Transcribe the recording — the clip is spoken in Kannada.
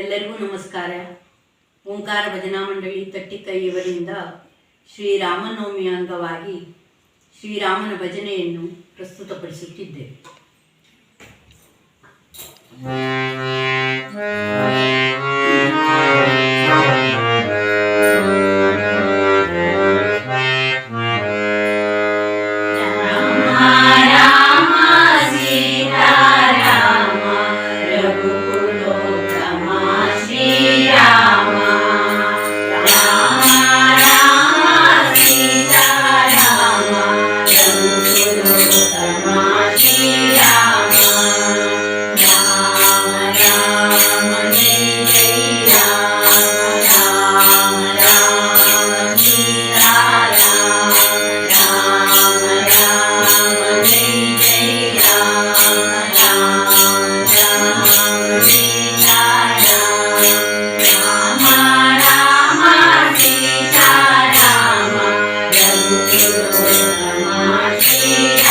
ಎಲ್ಲರಿಗೂ ನಮಸ್ಕಾರ. ಓಂಕಾರ ಭಜನಾ ಮಂಡಳಿ ತಟ್ಟಿಕೈ ಇವರಿಂದ ಶ್ರೀರಾಮನವಮಿಯ ಅಂಗವಾಗಿ ಶ್ರೀರಾಮನ ಭಜನೆಯನ್ನು ಪ್ರಸ್ತುತಪಡಿಸುತ್ತಿದ್ದೇವೆ. o amar-te.